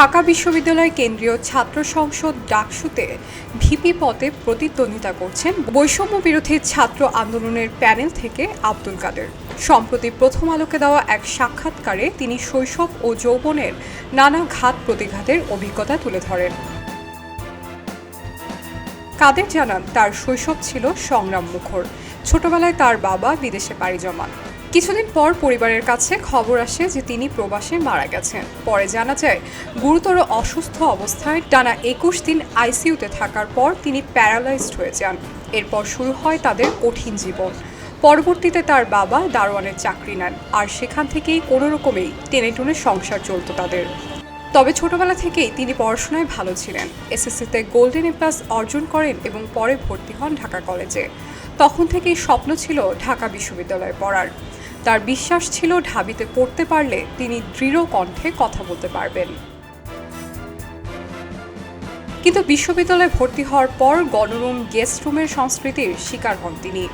ঢাকা বিশ্ববিদ্যালয় কেন্দ্রীয় ছাত্র সংসদ ডাকসুতে ভিপি পদে প্রতিদ্বন্দ্বিতা করছেন বৈষম্য বিরোধী ছাত্র আন্দোলনের প্যানেল থেকে আব্দুল কাদের। সম্প্রতি প্রথম আলোকে দেওয়া এক সাক্ষাৎকারে তিনি শৈশব ও যৌবনের নানা ঘাত প্রতিঘাতের অভিজ্ঞতা তুলে ধরেন। কাদের জানান, তার শৈশব ছিল সংগ্রাম মুখর। ছোটবেলায় তার বাবা বিদেশে পাড়ি জমান। কিছুদিন পর পরিবারের কাছে খবর আসে যে তিনি প্রবাসে মারা গেছেন। পরে জানা যায়, গুরুতর অসুস্থ অবস্থায় টানা একুশ দিন আইসিইউতে থাকার পর তিনি প্যারালাইজড হয়ে যান। এরপর শুরু হয় তাদের কঠিন জীবন। পরবর্তীতে তার বাবা দারোয়ানের চাকরি নেন, আর সেখান থেকেই কোনো রকমেই টেনে টুনে সংসার চলত তাদের। তবে ছোটবেলা থেকেই তিনি পড়াশোনায় ভালো ছিলেন। এসএসসিতে গোল্ডেন এ অর্জন করেন এবং পরে ভর্তি হন ঢাকা কলেজে। তখন থেকেই স্বপ্ন ছিল ঢাকা বিশ্ববিদ্যালয়ে পড়ার। তার বিশ্বাস ছিল ঢাবিতে পড়তে পারলে তিনি দৃঢ় কণ্ঠে কথা বলতে পারবেন। কিন্তু বিশ্ববিদ্যালয়ে ভর্তি হওয়ার পর গণরুম, গেস্ট রুমের সংস্কৃতির শিকার হন তিনি।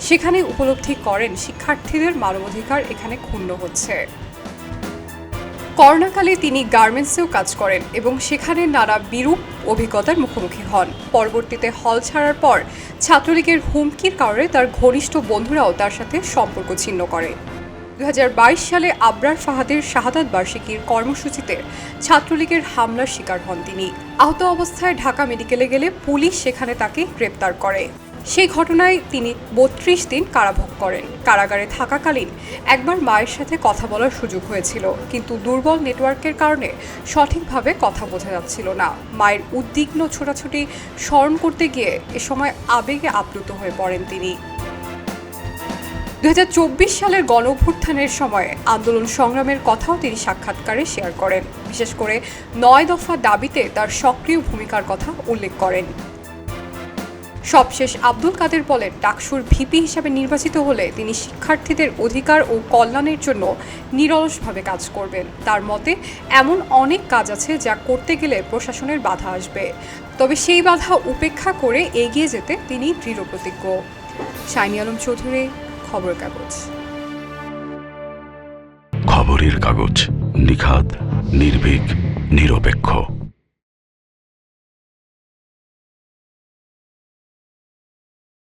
সেখানে উপলব্ধি করেন শিক্ষার্থীদের মানবাধিকার এখানে ক্ষুণ্ণ হচ্ছে। করোনাকালে তিনি গার্মেন্টসেও কাজ করেন এবং সেখানে নানা বিরূপ অভিজ্ঞতার মুখোমুখি হন। পরবর্তীতে হল ছাড়ার পর ছাত্রলীগের হুমকির কারণে তার ঘনিষ্ঠ বন্ধুরাও তার সাথে সম্পর্ক ছিন্ন করে। দু হাজার বাইশ সালে আবরার ফাহাদের শাহাদাত বার্ষিকীর কর্মসূচিতে ছাত্রলীগের হামলার শিকার হন তিনি। আহত অবস্থায় ঢাকা মেডিকেলে গেলে পুলিশ সেখানে তাকে গ্রেপ্তার করে। সেই ঘটনায় তিনি বত্রিশ দিন কারাভোগ করেন। কারাগারে থাকাকালীন একবার মায়ের সাথে কথা বলার সুযোগ হয়েছিল, কিন্তু দুর্বল নেটওয়ার্কের কারণে সঠিকভাবে কথা বোঝা যাচ্ছিল না। মায়ের উদ্বিগ্ন ছোটাছুটি স্মরণ করতে গিয়ে এ সময় আবেগে আপ্লুত হয়ে পড়েন তিনি। দু হাজার চব্বিশ সালের গণ অভ্যুত্থানের সময় আন্দোলন সংগ্রামের কথাও তিনি সাক্ষাৎকারে শেয়ার করেন। বিশেষ করে নয় দফা দাবিতে তার সক্রিয় ভূমিকার কথা উল্লেখ করেন। সবশেষ আব্দুল কাদের বলেন, ডাকসুর ভিপি হিসাবে নির্বাচিত হলে তিনি শিক্ষার্থীদের অধিকার ও কল্যাণের জন্য নিরলসভাবে কাজ করবেন। তার মতে, এমন অনেক কাজ আছে যা করতে গেলে প্রশাসনের বাধা আসবে। তবে সেই বাধা উপেক্ষা করে এগিয়ে যেতে তিনি দৃঢ় প্রতিজ্ঞ। শাইনি আলম চৌধুরী খবরের কাগজ। খবরের কাগজ নিখাদ, নির্ভীক, নিরপেক্ষ।